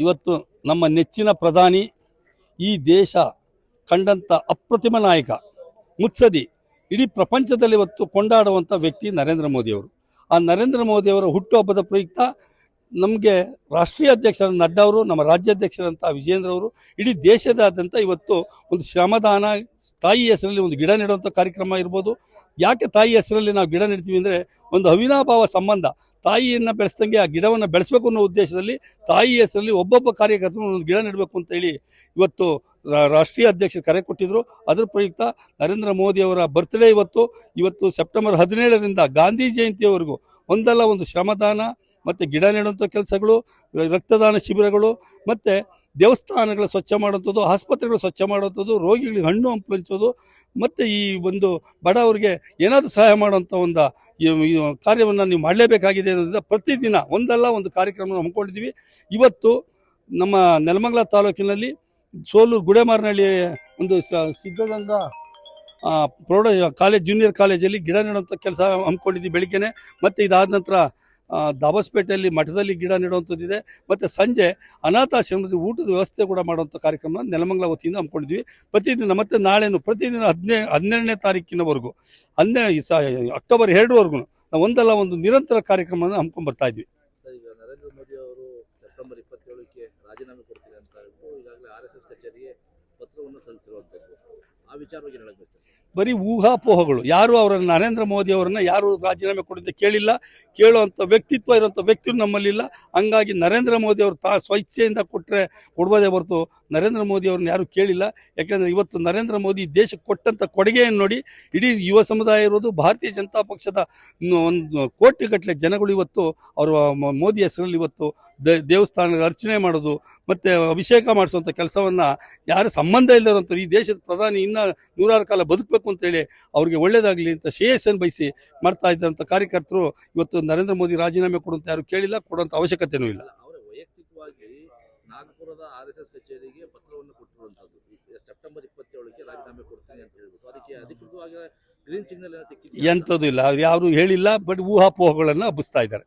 ಇವತ್ತು ನಮ್ಮ ನೆಚ್ಚಿನ ಪ್ರಧಾನಿ ಈ ದೇಶ ಕಂಡಂಥ ಅಪ್ರತಿಮ ನಾಯಕ ಮುತ್ಸದಿ ಇಡೀ ಪ್ರಪಂಚದಲ್ಲಿ ಇವತ್ತು ಕೊಂಡಾಡುವಂಥ ವ್ಯಕ್ತಿ ನರೇಂದ್ರ ಮೋದಿಯವರು. ಆ ನರೇಂದ್ರ ಮೋದಿಯವರ ಹುಟ್ಟುಹಬ್ಬದ ಪ್ರಯುಕ್ತ ನಮಗೆ ರಾಷ್ಟ್ರೀಯ ಅಧ್ಯಕ್ಷರ ನಡ್ಡಾ ಅವರು, ನಮ್ಮ ರಾಜ್ಯಾಧ್ಯಕ್ಷರಂಥ ವಿಜೇಂದ್ರ ಅವರು, ಇಡೀ ದೇಶದಾದ್ಯಂತ ಇವತ್ತು ಒಂದು ಶ್ರಮದಾನ, ತಾಯಿ ಹೆಸರಲ್ಲಿ ಒಂದು ಗಿಡ ನೆಡುವಂಥ ಕಾರ್ಯಕ್ರಮ ಇರ್ಬೋದು. ಯಾಕೆ ತಾಯಿ ಹೆಸರಲ್ಲಿ ನಾವು ಗಿಡ ನೆಡ್ತೀವಿ ಅಂದರೆ ಒಂದು ಅವಿನಾಭಾವ ಸಂಬಂಧ. ತಾಯಿಯನ್ನು ಬೆಳೆಸ್ದಂಗೆ ಆ ಗಿಡವನ್ನು ಬೆಳೆಸಬೇಕು ಅನ್ನೋ ಉದ್ದೇಶದಲ್ಲಿ ತಾಯಿ ಹೆಸರಲ್ಲಿ ಒಬ್ಬೊಬ್ಬ ಕಾರ್ಯಕರ್ತರು ಒಂದು ಗಿಡ ನೆಡಬೇಕು ಅಂತ ಹೇಳಿ ಇವತ್ತು ರಾಷ್ಟ್ರೀಯ ಅಧ್ಯಕ್ಷರು ಕರೆ ಕೊಟ್ಟಿದ್ರು. ಅದರ ಪ್ರಯುಕ್ತ ನರೇಂದ್ರ ಮೋದಿಯವರ ಬರ್ತ್ಡೇ ಇವತ್ತು. ಇವತ್ತು ಸೆಪ್ಟೆಂಬರ್ ಹದಿನೇಳರಿಂದ ಗಾಂಧಿ ಜಯಂತಿಯವರೆಗೂ ಒಂದಲ್ಲ ಒಂದು ಶ್ರಮದಾನ ಮತ್ತು ಗಿಡ ನೆಡುವಂಥ ಕೆಲಸಗಳು, ರಕ್ತದಾನ ಶಿಬಿರಗಳು, ಮತ್ತು ದೇವಸ್ಥಾನಗಳ ಸ್ವಚ್ಛ ಮಾಡುವಂಥದ್ದು, ಆಸ್ಪತ್ರೆಗಳು ಸ್ವಚ್ಛ ಮಾಡುವಂಥದ್ದು, ರೋಗಿಗಳಿಗೆ ಹಣ್ಣು ಹಂಪಲಿಸೋದು ಮತ್ತು ಈ ಒಂದು ಬಡವರಿಗೆ ಏನಾದರೂ ಸಹಾಯ ಮಾಡುವಂಥ ಒಂದು ಕಾರ್ಯವನ್ನು ನೀವು ಮಾಡಲೇಬೇಕಾಗಿದೆ ಅನ್ನೋದ್ರಿಂದ ಪ್ರತಿದಿನ ಒಂದಲ್ಲ ಒಂದು ಕಾರ್ಯಕ್ರಮವನ್ನು ಹಮ್ಮಿಕೊಂಡಿದ್ದೀವಿ. ಇವತ್ತು ನಮ್ಮ ನೆಲಮಂಗಲ ತಾಲೂಕಿನಲ್ಲಿ ಸೋಲೂರು ಗುಡೆಮಾರನಹಳ್ಳಿ ಒಂದು ಸಿದ್ಧಗಂಗಾ ಪ್ರೌಢ ಕಾಲೇಜ್ ಜೂನಿಯರ್ ಕಾಲೇಜಲ್ಲಿ ಗಿಡ ನೆಡುವಂಥ ಕೆಲಸ ಹಮ್ಮಿಕೊಂಡಿದ್ದೀವಿ ಬೆಳಿಗ್ಗೆನೆ. ಮತ್ತು ಇದಾದ ನಂತರ ದಾಬಸ್ಪೇಟೆಯಲ್ಲಿ ಮಠದಲ್ಲಿ ಗಿಡ ನೆಡುವಂಥದ್ದಿದೆ ಮತ್ತು ಸಂಜೆ ಅನಾಥಾಶ್ರಮದಲ್ಲಿ ಊಟದ ವ್ಯವಸ್ಥೆ ಕೂಡ ಮಾಡುವಂಥ ಕಾರ್ಯಕ್ರಮ ನೆಲಮಂಗಲ ವತಿಯಿಂದ ಹಮ್ಮಿಕೊಂಡಿದ್ವಿ. ಪ್ರತಿದಿನ ಮತ್ತು ನಾಳೆನು ಪ್ರತಿದಿನ ಹದಿನೇ, ಹನ್ನೆರಡನೇ ತಾರೀಕಿನವರೆಗೂ ಹನ್ನೆರಡು ಸ, ಅಕ್ಟೋಬರ್ ಎರಡರವರೆಗೂ ನಾವು ಒಂದಲ್ಲ ಒಂದು ನಿರಂತರ ಕಾರ್ಯಕ್ರಮವನ್ನು ಹಮ್ಮಿಕೊಂಡು ಬರ್ತಾ ಇದ್ವಿ. ನರೇಂದ್ರ ಮೋದಿ ಅವರು ಸೆಪ್ಟೆಂಬರ್ ಇಪ್ಪತ್ತೇಳಕ್ಕೆ ರಾಜೀನಾಮೆ ಅಂತ ಈಗಾಗಲೇ ಆರ್ ಎಸ್ ಎಸ್ ಕಚೇರಿಗೆ ಪತ್ರವನ್ನು ಸಲ್ಲಿಸಿರುವಂಥದ್ದು. ಆ ವಿಚಾರವಾಗಿ ಹೇಳಬೇಕು ಬರೀ ಊಹಾಪೋಹಗಳು. ಯಾರು ಅವರನ್ನು ನರೇಂದ್ರ ಮೋದಿ ಅವರನ್ನು ಯಾರು ರಾಜೀನಾಮೆ ಕೊಡಿದ್ದೆ ಕೇಳಿಲ್ಲ. ಕೇಳುವಂಥ ವ್ಯಕ್ತಿತ್ವ ಇರೋಂಥ ವ್ಯಕ್ತಿ ನಮ್ಮಲ್ಲಿಲ್ಲ ಹಂಗಾಗಿ ನರೇಂದ್ರ ಮೋದಿ ಅವರು ತಾ ಸ್ವಚ್ಛೆಯಿಂದ ಕೊಟ್ಟರೆ ಕೊಡ್ಬೋದೇ ಹೊರತು ನರೇಂದ್ರ ಮೋದಿ ಅವ್ರನ್ನ ಯಾರು ಕೇಳಿಲ್ಲ. ಯಾಕೆಂದರೆ ಇವತ್ತು ನರೇಂದ್ರ ಮೋದಿ ದೇಶಕ್ಕೆ ಕೊಟ್ಟಂಥ ಕೊಡುಗೆಯನ್ನು ನೋಡಿ ಇಡೀ ಯುವ ಸಮುದಾಯ ಇರೋದು ಭಾರತೀಯ ಜನತಾ ಪಕ್ಷದ ಒಂದು ಕೋಟಿಗಟ್ಟಲೆ ಜನಗಳು ಇವತ್ತು ಅವರು ಮೋದಿ ಹೆಸರಲ್ಲಿ ಇವತ್ತು ದೇವಸ್ಥಾನದ ಅರ್ಚನೆ ಮಾಡೋದು ಮತ್ತು ಅಭಿಷೇಕ ಮಾಡಿಸುವಂಥ ಕೆಲಸವನ್ನು ಯಾರು ಸಂಬಂಧ ಇಲ್ಲದಂಥ ಈ ದೇಶದ ಪ್ರಧಾನಿ ಇನ್ನೂ ನೂರಾರು ಕಾಲ ಬದುಕಬೇಕು ಅಂತೇಳಿ ಅವ್ರಿಗೆ ಒಳ್ಳೇದಾಗಲಿ ಅಂತ ಶ್ರೇಯಸ್ಸನ್ನು ಬಯಸಿ ಮಾಡ್ತಾ ಇದ್ದಂಥ ಕಾರ್ಯಕರ್ತರು ಇವತ್ತು ನರೇಂದ್ರ ಮೋದಿ ರಾಜೀನಾಮೆ ಕೊಡುವಂತ ಯಾರು ಕೇಳಿಲ್ಲ ಕೊಡುವಂಥ ಅವಶ್ಯಕತೆಯೂ ಇಲ್ಲ. ವೈಯಕ್ತಿಕವಾಗಿ ನಾಗಪುರದ ಆರ್ ಎಸ್ ಎಸ್ ಕಚೇರಿಗೆ ಪತ್ರವನ್ನು ಕೊಟ್ಟಿರುವಂಥದ್ದು. ಸೆಪ್ಟೆಂಬರ್ ಇಪ್ಪತ್ತೇಳಕ್ಕೆ ರಾಜೀನಾಮೆ ಕೊಡ್ತೀನಿ ಅಂತ ಹೇಳ್ಬಿಟ್ಟು. ಅದಕ್ಕೆ ಅಧಿಕೃತವಾಗಿ ಗ್ರೀನ್ ಸಿಗ್ನಲ್ ಸಿಕ್ಕಿದೆ ಎಂಥದ್ದು ಇಲ್ಲ. ಅವ್ರು ಯಾರು ಹೇಳಿಲ್ಲ ಬಟ್ ಊಹಾಪೋಹಗಳನ್ನು ಹಬ್ಬಿಸ್ತಾ ಇದ್ದಾರೆ.